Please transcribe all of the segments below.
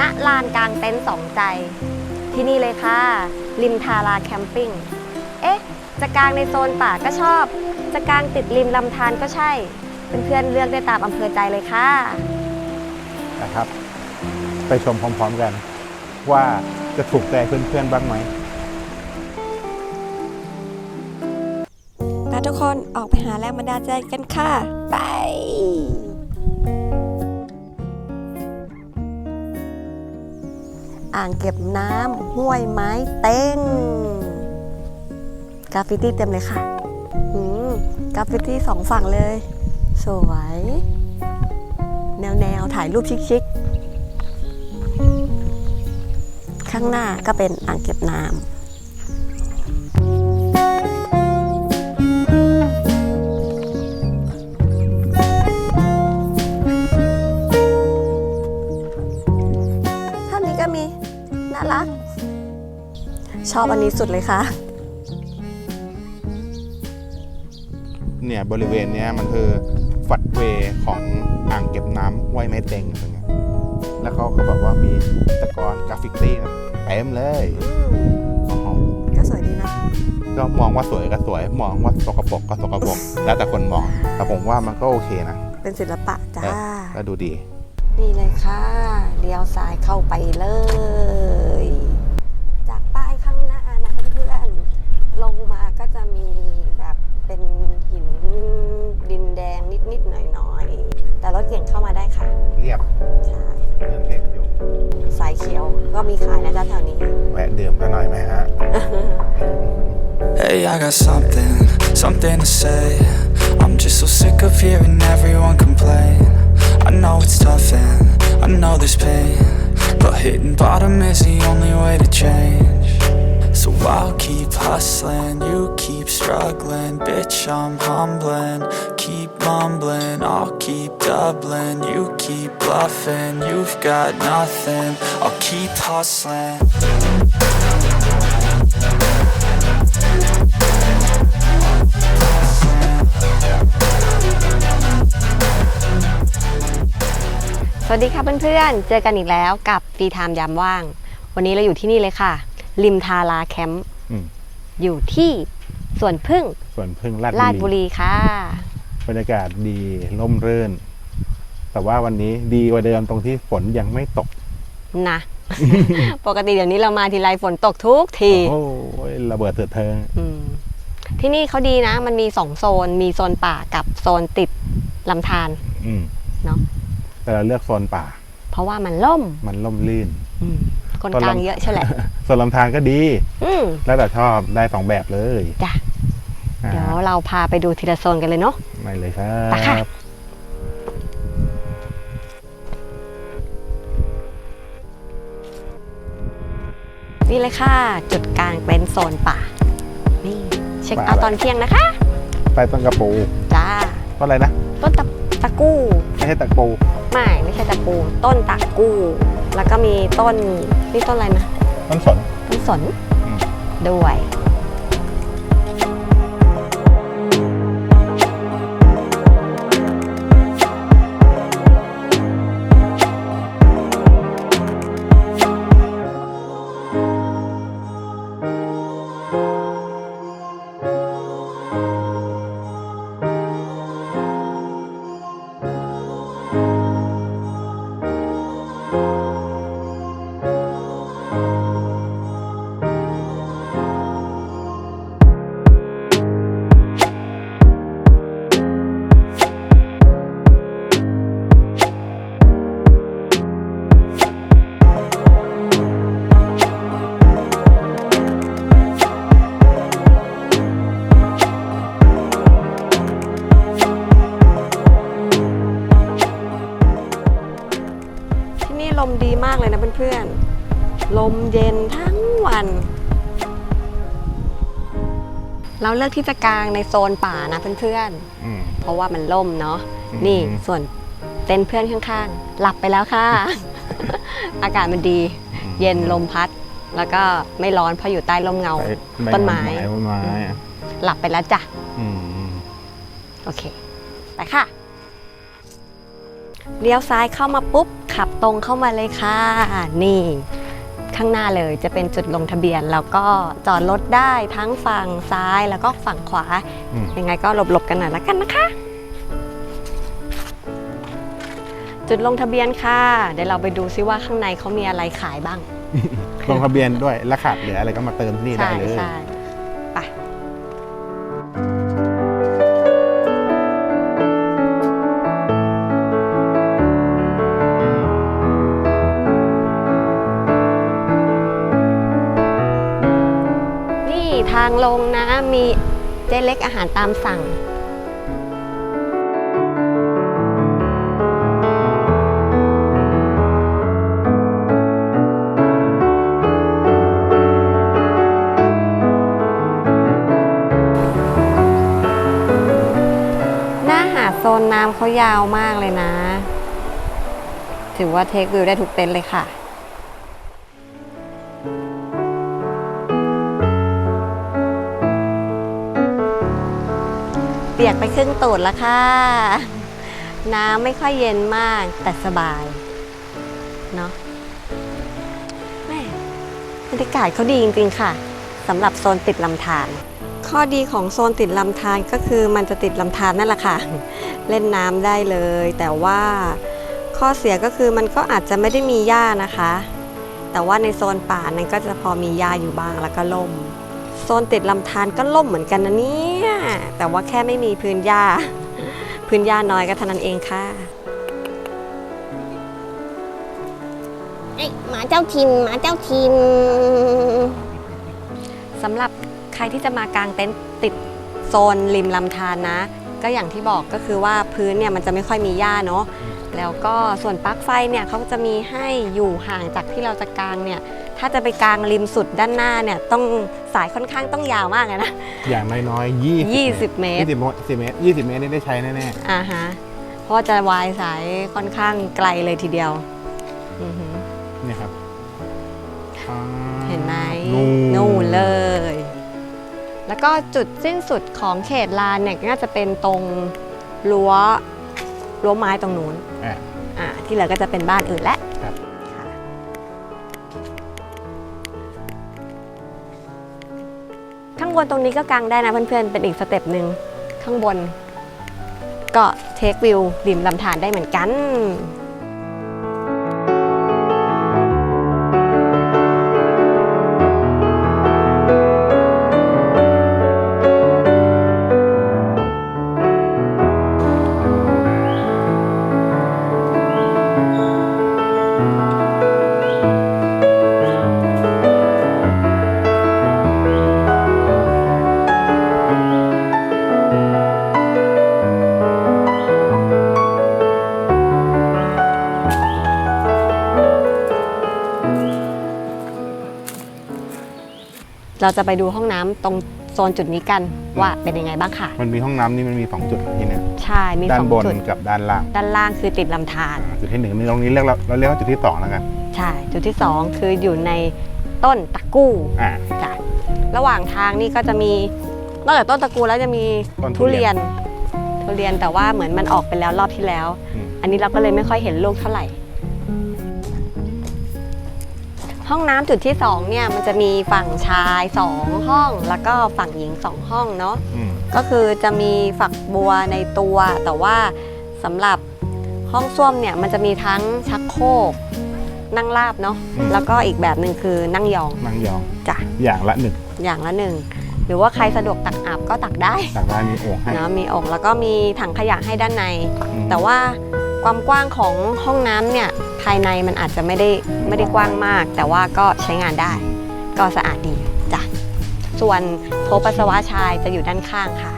ณลานกลางเต็นท์สองใจ ที่นี่เลยค่ะ ริมทาราแคมปิ้ง เอ๊ะ จะกางในโซนป่าก็ชอบ จะกางติดริมลำธารก็ใช่เพื่อนๆเลือกได้ตามอำเภอใจเลยค่ะ นะครับ ไปชมพร้อมๆกัน ว่าจะถูกใจเพื่อนๆบ้างไหมมาทุกคนออกไปหาแรงบันดาลใจกันค่ะ ไป อ่างเก็บน้ำห้วยไม้เต้งกราฟฟิตี้เต็มเลยค่ะอืมกราฟฟิตี้สองฝั่งเลย สวย แนวแนวๆถ่ายรูปชิคๆข้างหน้าก็เป็นอ่างเก็บน้ำ อบอันนี้สุดเลยค่ะ เนี่ยบริเวณเนี้ยมันคือฝัดเวย์ของอ่างเก็บน้ำห้วยไม้เต็งอะไรเงี้ยแล้วเขาก็บอกว่ามีจิตรกรกราฟฟิตี้เต็มเลยโอ้โหก็สวยดีนะก็มองว่าสวยก็สวย มองว่าสกปรกก็สกปรกแล้วแต่คนมองแต่ผมว่ามันก็โอเคนะ เป็นศิลปะจ้าเออแล้วดูดี นี่เลยค่ะเลี้ยวซ้ายเข้าไปเลย จากป้ายข้างหน้านะเพื่อนๆ ลงมาก็จะมีแบบเป็นหินดินแดง นิดๆหน่อยๆแต่รถเก่งเข้ามาได้ค่ะเรียบใช่เดินเทพอยู่สายเขียวก็มีขายนะจ๊ะแถวนี้ แวะดื่มกันหน่อยไหมฮะ Hey, I got something, something to say. I'm just so sick of hearing everyone complain. I know it's tough and I know there's pain, but hitting bottom is the only way to change. So I'll keep hustling, you keep struggling, bitch. I'm humbling, keep mumbling, I'll keep doubling, you keep bluffing. You've got nothing, I'll keep hustling. สวัสดีค่ะเพื่อนๆ เจอกันอีกแล้วกับฟรีไทม์ยามว่าง วันนี้เราอยู่ที่นี่เลยค่ะ ริมทาราแคมป์อืมอยู่ที่สวนพึ่งส่วนพึ่งลาดลาดบุรีค่ะ บรรยากาศดีร่มรื่น แต่ว่าวันนี้ดีกว่าเดิมตรงที่ฝนยังไม่ตก นะ ปกติเดี๋ยวนี้เรามาทีไรฝนตกทุกทีโอ้ยระเบิดเถิดเทิงอืมที่นี่เขาดีนะ มันมีสองโซน มีโซนป่ากับโซนติดลำธาร อืมเนาะแต่เราเลือกโซนป่า เพราะว่ามันล่มมันร่มรื่น อืม คนตอนกลางลำเยอะใช่แหละส่วนลำธารก็ดี อืมแล้วแต่ชอบได้สองแบบเลยจ้ะอ่าเดี๋ยวเราพาไปดูทีละโซนกันเลยเนาะ ไปเลยครัไปค่ะ บ นี่เลยค่ะ จุดกลางเป็นโซนป่า นี่ เช็คเอาท์ตอนเที่ยงนะคะ ไปต้นกระปูจ้า ต้นอะไรนะต้นตะตะกู้ไม่ใช่ตะปูไม่ไม่ใช่ตะกูต้นตะกู้ แล้วก็มีต้นนี่ต้นอะไรนะต้นสนต้นสนอืมด้วย มดีมากเลยนะเพื่อนๆ ลมเย็นทั้งวัน เราเลือกที่จะกางในโซนป่านะเพื่อนอืม ๆ เพราะว่ามันล่มเนาะ อืม นี่ส่วนเต็นท์เพื่อนข้างๆ หลับไปแล้วค่ะ อากาศมันดี เย็นลมพัด แล้วก็ไม่ร้อนเพราะอยู่ใต้ร่มเงาไปใบต้นไม้ ต้นไม้อะหลับไปแล้วจ้ะ อืม โอเค ไปค่ะ เลี้ยวซ้ายเข้ามาปุ๊บ ขับตรงเข้ามาเลยค่ะ นี่ ข้างหน้าเลยจะเป็นจุดลงทะเบียน แล้วก็จอดรถได้ทั้งฝั่งซ้ายแล้วก็ฝั่งขวา อืม ยังไงก็หลบๆกันหน่อยละกันนะคะ จุดลงทะเบียนค่ะ เดี๋ยวเราไปดูซิว่าข้างในเขามีอะไรขายบ้าง ลงทะเบียนด้วยและขาดเหลืออะไรก็มาเติมที่นี่ได้ใช่เลย ใช่างลงนะ มีเจ๊เล็กอาหารตามสั่ง หน้าหาดโซนน้ำเขายาวมากเลยนะ ถือว่าเทควิวได้ทุกเต็นท์เลยค่ะ ปียกไปครึ่งตูดแล้วค่ะ น้ำไม่ค่อยเย็นมากแต่สบายเนาะแม่บรรยากาศเขาดีจริงๆค่ะสำหรับโซนติดลำธารข้อดีของโซนติดลำธารก็คือมันจะติดลำธารนั่นแหละค่ะ เล่นน้ำได้เลย แต่ว่าข้อเสียก็คือมันก็อาจจะไม่ได้มีหญ้านะคะ แต่ว่าในโซนป่านั้นก็จะพอมีหญ้าอยู่บ้างแล้วก็ล่ม โซนติดลำธารก็ล่มเหมือนกันนะเนี่ย แต่ว่าแค่ไม่มีพื้นหญ้า พื้นหญ้าน้อยก็เท่านั้นเองค่ะไอ้หมาเจ้าถิ่นหมาเจ้าถิ่นสำหรับใครที่จะมากางเต็นท์ติดโซนริมลำธารนะ ก็อย่างที่บอกก็คือว่าพื้นเนี่ยมันจะไม่ค่อยมีหญ้าเนาะ แล้วก็ส่วนปลั๊กไฟเนี่ยเขาจะมีให้อยู่ห่างจากที่เราจะกางเนี่ยถ้าจะไปกางริมสุดด้านหน้าเนี่ยต้องสายค่อนข้างต้องยาวมากเลยนะ อย่างน้อยๆยี่20 เมตรยี่สิบสิบเมตรยี่สิบเมตรนี่ได้ใช้แน่อ่าฮะเพราะว่าจะวายสายค่อนข้างไกลเลยทีเดียวอือหือๆนี่ครับอ่าเห็นไหมนู่นนู่นเลย แล้วก็จุดสิ้นสุดของเขตลานเนี่ยก็น่าจะเป็นตรงรั้วรั้วไม้ตรงนู้นอะอ่า ที่เหลือก็จะเป็นบ้านอื่นและครับค่ะข้างบนตรงนี้ก็กางได้นะเพื่อนๆ เป็นอีกสเต็ปหนึ่งข้างบน ก็เทควิวริมลำธารได้เหมือนกัน เราจะไปดูห้องน้ำตรงโซนจุดนี้กันว่าเป็นยังไงบ้างค่ะ มันมีห้องน้ำนี่มันมีสองจุดที่เนี่ยใช่มีด้าสนองบนจุดกับด้านล่างด้านล่างคือติดลำธารจุดที่หนึ่งนี่ตรงนี้เรียกเราเราเรียกว่าจุดที่สองแล้วกันใช่จุดที่2คืออยู่ในต้นตะกู้อ่า จ้ะระหว่างทางนี่ก็จะมีนอกจากต้นตะกูแล้วจะมีต้นทุทุเรีเรียยนนทุเรียนแต่ว่าเหมือนมันออกไปแล้วรอบที่แล้ว อืม อันนี้เราก็เลยไม่ค่อยเห็นลูกเท่าไหร่ ห้องน้ำจุดที่2เนี่ยมันจะมีฝั่งชาย2ห้อง แล้วก็ฝั่งหญิง2ห้องเนาะ อืมก็คือจะมีฝักบัวในตัว แต่ว่าสำหรับห้องส้วมเนี่ยมันจะมีทั้งชักโครกนั่งราบเนาะแล้วก็อีกแบบหนึ่งคือนั่งยองนั่งยองจ้ะอย่างละหนึ่งอย่างละหนึ่งหรือว่าใครสะดวกตักอาบก็ตักได้ต่างด้านมีโอ่งให้เนาะมีโองค์แล้วก็มีถังขยะให้ด้านใน อืมแต่ว่า ความกว้างของห้องน้ำเนี่ยภายในมันอาจจะไม่ได้ไม่ได้กว้างมาก แต่ว่าก็ใช้งานได้ ก็สะอาดดีจ้ะส่วนโถปัสสาวะชายจะอยู่ด้านข้างค่ะ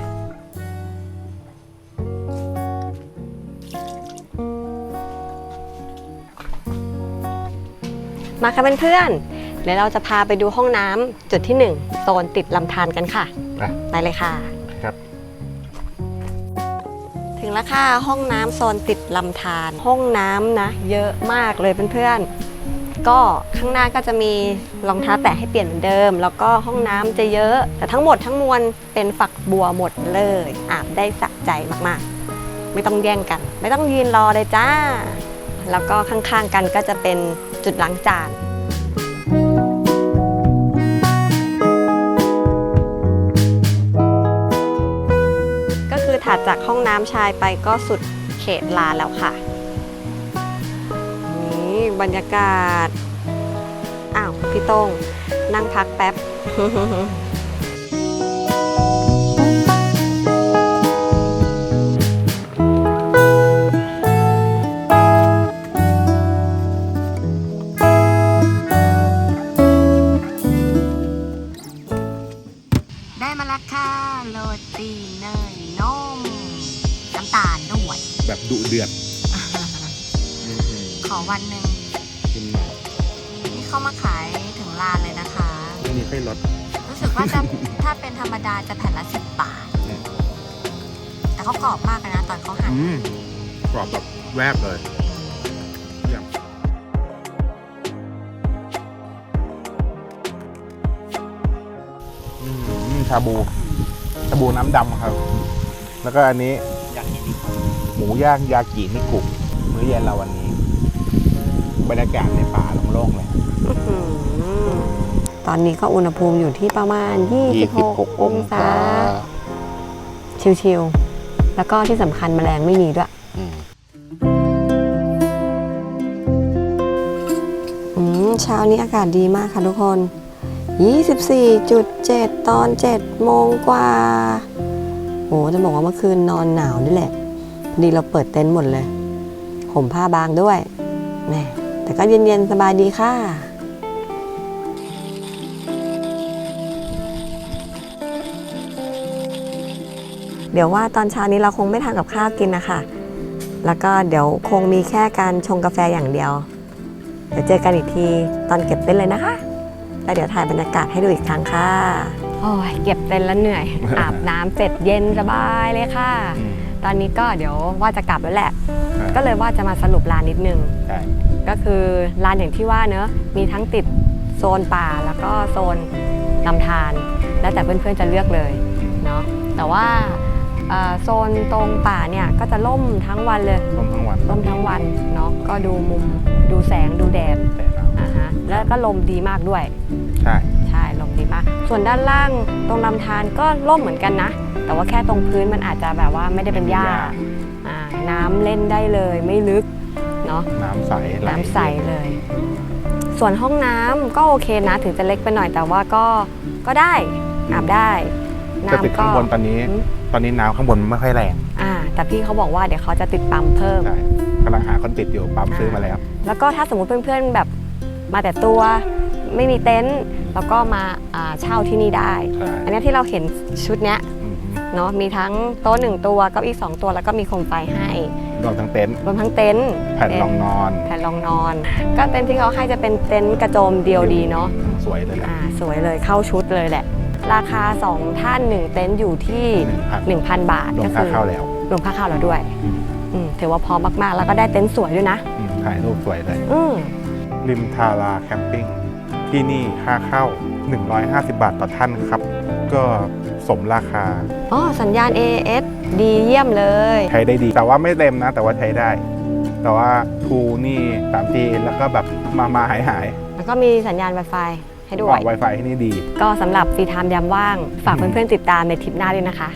มาค่ะเพื่อนๆเดี๋ยวเราจะพาไปดูห้องน้ำจุดที่ 1 โซนติดลำธารกันค่ะอะไปเลยค่ะครับ ถึงแล้วค่ะห้องน้ำโซนติดลำธารห้องน้ำนะ เยอะมากเลยเพื่อนๆก็ข้างหน้าก็จะมีรองเท้าแตะให้เปลี่ยนเหมือนเดิม แล้วก็ห้องน้ำจะเยอะ แต่ทั้งหมดทั้งมวลเป็นฝักบัวหมดเลย อาบได้สะใจมากๆ ไม่ต้องแย่งกัน ไม่ต้องยืนรอเลยจ้า แล้วก็ข้างๆกันก็จะเป็นจุดล้างจาน จากห้องน้ำชายไปก็สุดเขตลานแล้วค่ะ นี่บรรยากาศ อ้าว พี่โต้งนั่งพักแป๊บได้มาแล้วค่ะโรตีเนย ดุเดือดขอวันหนึ่งกินหน่อยนี่เข้ามาขายถึงร้านเลยนะคะ ไม่มีค่อยลดรู้สึกว่าจะ ถ้าเป็นธรรมดาจะแผ่นละสิบบาทอืมแต่เขากรอบมากเลยนะตอนเขาหั่น อืมกรอบแบบแวบเลยเยี่ยมอืมชาบูชาบูน้ำดำครับ แล้วก็อันนี้หมู ย่างยากินิกุมื้อเย็นเราวันนี้ บรรยากาศในป่าโล่งๆเลยตอนนี้ก็อุณหภูมิอยู่ที่ประมาณ 26 องศา ชิวๆ แล้วก็ที่สำคัญแมลงไม่มีด้วยอืมเช้านี้อากาศดีมากค่ะทุกคน 24.7 ตอน 7 โมงกว่า โอ้จะบอกว่าเมื่อคืนนอนหนาวนี่แหละ พอดีเราเปิดเต็นท์หมดเลยห่มผ้าบางด้วยแน่แต่ก็เย็นๆสบายดีค่ะเดี๋ยวว่าตอนเช้านี้เราคงไม่ทานกับข้าวกินนะคะ แล้วก็เดี๋ยวคงมีแค่การชงกาแฟอย่างเดียว เดี๋ยวเจอกันอีกทีตอนเก็บเต็นท์เลยนะคะ แล้วเดี๋ยวถ่ายบรรยากาศให้ดูอีกครั้งค่ะ โอ้ยเก็บเต็นท์แล้วเหนื่อย อาบน้ำเสร็จเย็นสบายเลยค่ะ ตอนนี้ก็เดี๋ยวว่าจะกลับแล้วแหละก็เลยว่าจะมาสรุปร้านนิดนึง ใช่ก็คือร้านอย่างที่ว่าเนอะมีทั้งติดโซนป่าแล้วก็โซนลำธารแล้วแต่เพื่อนๆจะเลือกเลยเนาะแต่ว่าเอ่อโซนตรงป่าเนี่ยก็จะล่มทั้งวันเลยต้มทั้งวันล่มทั้งวันเนาะก็ดูมุมดูแสงดูแดดแต่หนาวอ่าฮะแล้วก็ลมดีมากด้วย ใช่ ใช่ลมดีมาก ส่วนด้านล่างตรงลำธารก็ล่มเหมือนกันนะ แต่ว่าแค่ตรงพื้นมันอาจจะแบบว่าไม่ได้เป็นหญ้าอ่าน้ำเล่นได้เลยไม่ลึกเนาะน้ำใสไหลน้ำใสเลย ส่วนห้องน้ำก็โอเคนะถึงจะเล็กไปหน่อยแต่ว่าก็ก็ได้อาบได้จะติดน้ำก็ ข้างบนตอนนี้ อืม ตอนนี้น้ำข้างบนไม่ค่อยแรงอ่าแต่พี่เขาบอกว่าเดี๋ยวเขาจะติดปั๊มเพิ่ม ใช่กำลังหาคนติดอยู่ปั๊มซื้อมาแล้วแล้วก็ถ้าสมมติเพื่อนๆแบบมาแต่ตัวไม่มีเต็นท์แล้วก็มาอ่าเช่าที่นี่ได้ ใช่อันนี้ที่เราเห็นชุดเนี้ยอืม เนาะมีทั้งโต๊ะหนึ่งตัวเก้าอี้สองตัวแล้วก็มีโคมไฟให้รวมทั้งเต็นท์รวมทั้งเต็นท์แผ่นรองนอน แผ่นรองนอน ก็เต็นท์ที่เขาให้จะเป็นเต็นท์กระโจมเดียวดีเนาะสวยเลยแหละอ่าสวยเลยเข้าชุดเลยแหละ ราคา 2 ท่าน 1 เต็นท์อยู่ที่หนึ่งพัน1,000 บาทรวมก็ค่าคือเข้าแล้วรวมค่าเข้าแล้วด้วยอืมอืมถือว่าพร้อมมากๆ แล้วก็ได้เต็นท์สวยด้วยนะอืมถ่ายรูปสวยเลย อืมริมทาราแคมปิ้งที่นี่ค่าเข้า 150 บาทต่อท่านครับ ก็ สมราคา อ๋อ สัญญาณ AS ดีเยี่ยมเลย ใช้ได้ดี แต่ว่าไม่เต็มนะ แต่ว่าใช้ได้ แต่ว่าทูนี่ 3G แล้วก็แบบมามาหายหายแล้วก็มีสัญญาณ Wi-Fi ให้ด้บวอยก Wi-Fi ที่นี่ดี ก็สำหรับฟรีไทม์ยามว่าง ฝากเพื่อนๆติดตามในทริปหน้าด้วยนะคะ